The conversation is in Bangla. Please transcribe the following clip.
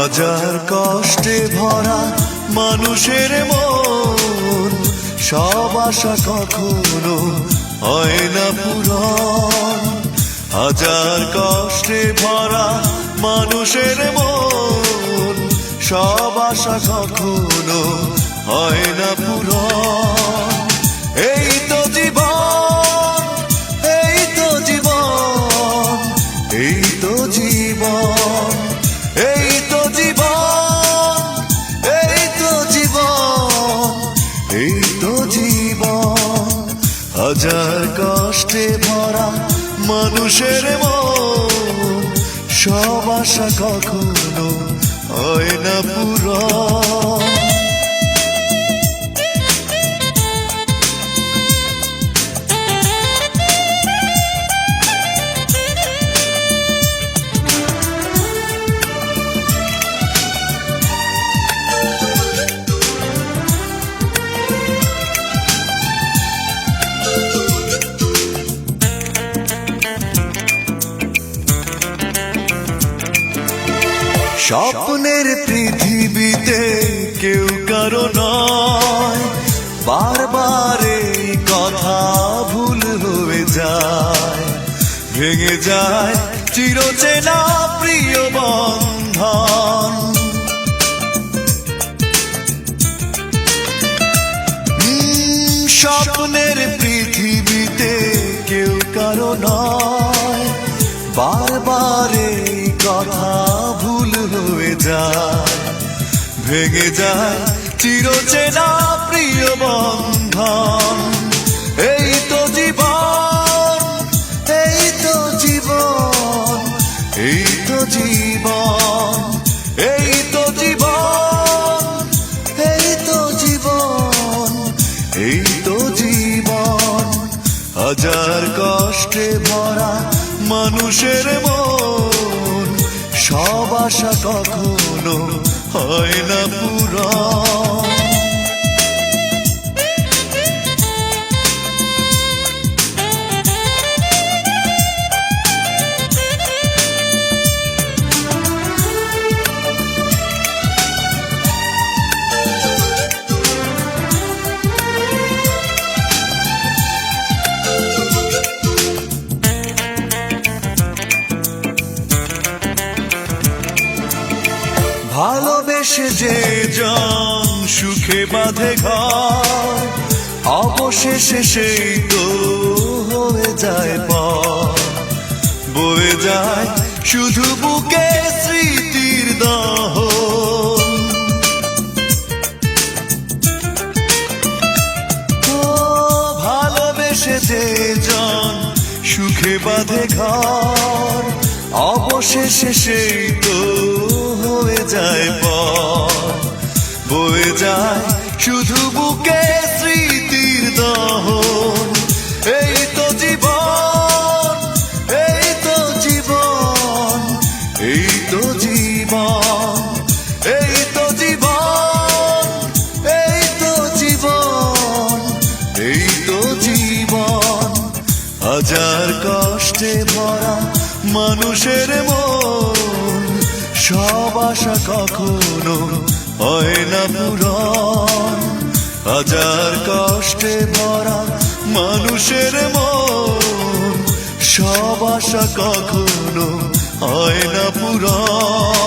হাজার কষ্টে ভরা মানুষের মন। সব আশা কখনো হয় না পূরণ। হাজার কষ্টে ভরা মানুষের মন। সব আশা কখনো হয় না পূরণ। কষ্টে ভরা মানুষের মন। সব আশা কখনো হয় না পুরন স্বপ্নের পৃথিবীতে কেউ কারও নয়। বারবার এই কথা ভুল হয়ে যায়। ভেঙে যায় চিরচেনা প্রিয় বন্ধন। স্বপ্নের যায়, ভেঙে যায় চিরচেনা প্রিয় বন্ধন। এই তো জীবন, এই তো জীবন, এই তো জীবন, এই তো জীবন, এই তো জীবন, এই তো জীবন। হাজার কষ্টে ভরা মানুষের মন। সব আশা কখনো হয় না পুরন ভালোবেসে যে জন সুখে বাঁধে ঘর, অবশেষে সেই তো হয়ে যায় পর বয়ে যায় শুধু বুকে স্মৃতির দহ। ভালোবেসে যে জন সুখে বাঁধে ঘর, অবশেষে সেই তো যায় পর বয়ে যায় শুধু বুকে স্মৃতির দহন। এই তো জীবন, এই তো জীবন, এই তো জীবন, এই তো জীবন, এই তো জীবন, এই তো জীবন। হাজার কষ্টে ভরা মানুষের মন। সব আশা কখনো হয় না পূরণ। হাজার কষ্টে ভরা মানুষের মন। সব আশা কখনো হয় না পূরণ।